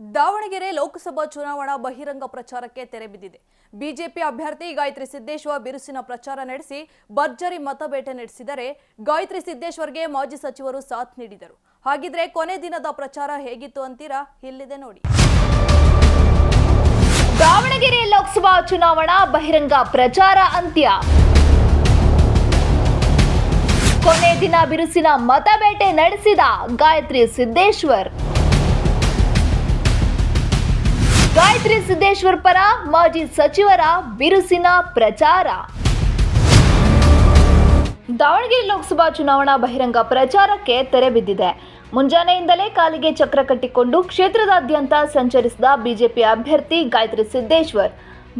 ದಾವಣಗೆರೆ ಲೋಕಸಭಾ ಚುನಾವಣಾ ಬಹಿರಂಗ ಪ್ರಚಾರಕ್ಕೆ ತೆರೆ ಬಿದ್ದಿದೆ. ಬಿಜೆಪಿ ಅಭ್ಯರ್ಥಿ ಗಾಯತ್ರಿ ಸಿದ್ದೇಶ್ವರ್ ಬಿರುಸಿನ ಪ್ರಚಾರ ನಡೆಸಿ ಭರ್ಜರಿ ಮತಬೇಟೆ ನಡೆಸಿದರೆ ಗಾಯತ್ರಿ ಸಿದ್ದೇಶ್ವರ್ಗೆ ಮಾಜಿ ಸಚಿವರು ಸಾಥ್ ನೀಡಿದರು. ಹಾಗಿದ್ರೆ ಕೊನೆ ದಿನದ ಪ್ರಚಾರ ಹೇಗಿತ್ತು ಅಂತೀರಾ? ಇಲ್ಲಿದೆ ನೋಡಿ. ದಾವಣಗೆರೆ ಲೋಕಸಭಾ ಚುನಾವಣಾ ಬಹಿರಂಗ ಪ್ರಚಾರ ಅಂತ್ಯ. ಕೊನೆ ದಿನ ಬಿರುಸಿನ ಮತಬೇಟೆ ನಡೆಸಿದ ಗಾಯತ್ರಿ ಸಿದ್ದೇಶ್ವರ್. ಗಾಯತ್ರಿ ಸಿದ್ದೇಶ್ವರ್ ಪರ ಮಾಜಿ ಸಚಿವರ ಬಿರುಸಿನ ಪ್ರಚಾರ. ದಾವಣಗೆರೆ ಲೋಕಸಭಾ ಚುನಾವಣಾ ಬಹಿರಂಗ ಪ್ರಚಾರಕ್ಕೆ ತೆರೆ ಬಿದ್ದಿದೆ. ಮುಂಜಾನೆಯಿಂದಲೇ ಕಾಲಿಗೆ ಚಕ್ರ ಕಟ್ಟಿಕೊಂಡು ಕ್ಷೇತ್ರದಾದ್ಯಂತ ಸಂಚರಿಸಿದ ಬಿಜೆಪಿ ಅಭ್ಯರ್ಥಿ ಗಾಯತ್ರಿ ಸಿದ್ದೇಶ್ವರ್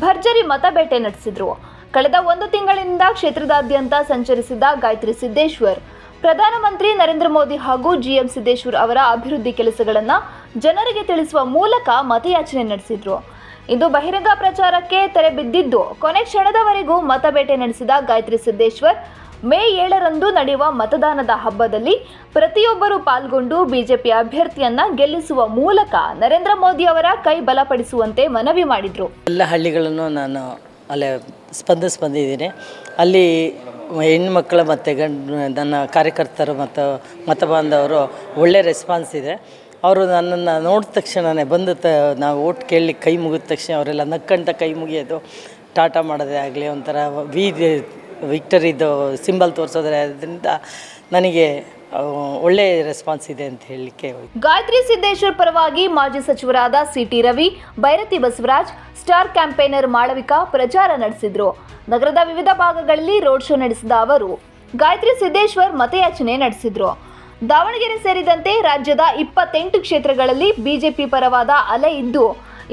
ಭರ್ಜರಿ ಮತಬೇಟೆ ನಡೆಸಿದ್ರು. ಕಳೆದ ಒಂದು ತಿಂಗಳಿನಿಂದ ಕ್ಷೇತ್ರದಾದ್ಯಂತ ಸಂಚರಿಸಿದ ಗಾಯತ್ರಿ ಸಿದ್ದೇಶ್ವರ್ ಪ್ರಧಾನಮಂತ್ರಿ ನರೇಂದ್ರ ಮೋದಿ ಹಾಗೂ ಜಿಎಂ ಸಿದ್ದೇಶ್ವರ್ ಅವರ ಅಭಿವೃದ್ಧಿ ಕೆಲಸಗಳನ್ನ ಜನರಿಗೆ ತಿಳಿಸುವ ಮೂಲಕ ಮತಯಾಚನೆ ನಡೆಸಿದ್ರು. ಇದು ಬಹಿರಂಗ ಪ್ರಚಾರಕ್ಕೆ ತೆರೆ ಬಿದ್ದಿದ್ದು, ಕೊನೆ ಕ್ಷಣದವರೆಗೂ ಮತಬೇಟೆ ನಡೆಸಿದ ಗಾಯತ್ರಿ ಸಿದ್ದೇಶ್ವರ್, ಮೇ ಏಳರಂದು ನಡೆಯುವ ಮತದಾನದ ಹಬ್ಬದಲ್ಲಿ ಪ್ರತಿಯೊಬ್ಬರೂ ಪಾಲ್ಗೊಂಡು ಬಿಜೆಪಿ ಅಭ್ಯರ್ಥಿಯನ್ನ ಗೆಲ್ಲಿಸುವ ಮೂಲಕ ನರೇಂದ್ರ ಮೋದಿ ಅವರ ಕೈ ಬಲಪಡಿಸುವಂತೆ ಮನವಿ ಮಾಡಿದ್ರು. ಎಲ್ಲ ಹಳ್ಳಿಗಳನ್ನು ನಾನು ಅಲ್ಲೇ ಸ್ಪಂದಿಸಿ ಬಂದಿದ್ದೀನಿ ಅಲ್ಲಿ ಹೆಣ್ಮಕ್ಳು ಮತ್ತು ಗಂಡು, ನನ್ನ ಕಾರ್ಯಕರ್ತರು ಮತ್ತು ಮತ ಬಾಂಧವರು ಒಳ್ಳೆ ರೆಸ್ಪಾನ್ಸ್ ಇದೆ. ಅವರು ನನ್ನನ್ನು ನೋಡಿದ ತಕ್ಷಣವೇ ಬಂದು ತ, ನಾವು ಓಟ್ ಕೇಳಲಿಕ್ಕೆ ಕೈ ಮುಗಿದ ತಕ್ಷಣ ಅವರೆಲ್ಲ ನಕ್ಕಂತ ಕೈ ಮುಗಿಯೋದು. ಟಾಟಾ ಮಾಡೋದೇ ಆಗಲಿ ಒಂಥರ ವಿ ವಿಕ್ಟರಿದು ಸಿಂಬಲ್ ತೋರಿಸೋದ್ರೆ ಅದರಿಂದ ನನಗೆ ಒಳ್ಳೆ ರೆಸ್ಪಾನ್ಸ್ ಇದೆ ಅಂತ ಹೇಳಲಿಕ್ಕೆ ಗಾಯತ್ರಿ ಸಿದ್ದೇಶ್ವರ್ ಪರವಾಗಿ ಮಾಜಿ ಸಚಿವರಾದ CT Ravi Byrathi Basavaraj star campaigner Malavika ಪ್ರಚಾರ ನಡೆಸಿದ್ರು. ನಗರದ ವಿವಿಧ ಭಾಗಗಳಲ್ಲಿ ರೋಡ್ ಶೋ ನಡೆಸಿದ ಅವರು ಗಾಯತ್ರಿ ಸಿದ್ದೇಶ್ವರ್ ಮತಯಾಚನೆ ನಡೆಸಿದ್ರು. ದಾವಣಗೆರೆ ಸೇರಿದಂತೆ ರಾಜ್ಯದ ಇಪ್ಪತ್ತೆಂಟು ಕ್ಷೇತ್ರಗಳಲ್ಲಿ ಬಿಜೆಪಿ ಪರವಾದ ಅಲೆ ಇದ್ದು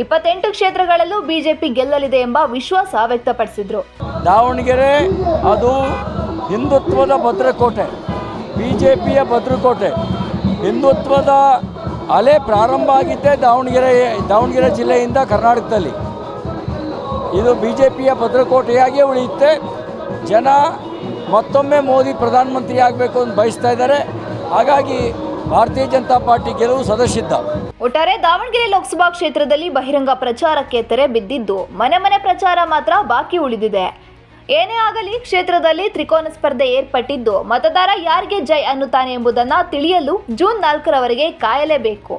ಇಪ್ಪತ್ತೆಂಟು ಕ್ಷೇತ್ರಗಳಲ್ಲೂ ಬಿಜೆಪಿ ಗೆಲ್ಲಲಿದೆ ಎಂಬ ವಿಶ್ವಾಸ ವ್ಯಕ್ತಪಡಿಸಿದ್ರು. ದಾವಣಗೆರೆ ಅದು ಹಿಂದುತ್ವದ ಭದ್ರಕೋಟೆ. ಬಿ ಜೆ ಪಿಯ ಭದ್ರಕೋಟೆ. ಹಿಂದುತ್ವದ ಅಲೆ ಪ್ರಾರಂಭ ಆಗಿದ್ದೆ ದಾವಣಗೆರೆ ದಾವಣಗೆರೆ ಜಿಲ್ಲೆಯಿಂದ ಕರ್ನಾಟಕದಲ್ಲಿ. ಇದು ಬಿ ಜೆ ಪಿಯ ಭದ್ರಕೋಟೆಯಾಗಿಯೇ ಉಳಿಯುತ್ತೆ. ಜನ ಮತ್ತೊಮ್ಮೆ ಮೋದಿ ಪ್ರಧಾನಮಂತ್ರಿ ಆಗಬೇಕು ಅಂತ ಬಯಸ್ತಾ ಇದ್ದಾರೆ. ಹಾಗಾಗಿ ಭಾರತೀಯ ಜನತಾ ಪಾರ್ಟಿ ಗೆಲುವು ಸದಸ್ಯದ್ದ ಒಟ್ಟಾರೆ ದಾವಣಗೆರೆ ಲೋಕಸಭಾ ಕ್ಷೇತ್ರದಲ್ಲಿ ಬಹಿರಂಗ ಪ್ರಚಾರಕ್ಕೆ ತೆರೆ ಬಿದ್ದಿದ್ದು, ಮನೆ ಮನೆ ಪ್ರಚಾರ ಮಾತ್ರ ಬಾಕಿ ಉಳಿದಿದೆ. ಏನೇ ಆಗಲಿ ಕ್ಷೇತ್ರದಲ್ಲಿ ತ್ರಿಕೋನ ಸ್ಪರ್ಧೆ ಏರ್ಪಟ್ಟಿದ್ದು, ಮತದಾರ ಯಾರಿಗೆ ಜೈ ಅನ್ನುತ್ತಾನೆ ಎಂಬುದನ್ನು ತಿಳಿಯಲು ಜೂನ್ ನಾಲ್ಕರವರೆಗೆ ಕಾಯಲೇಬೇಕು.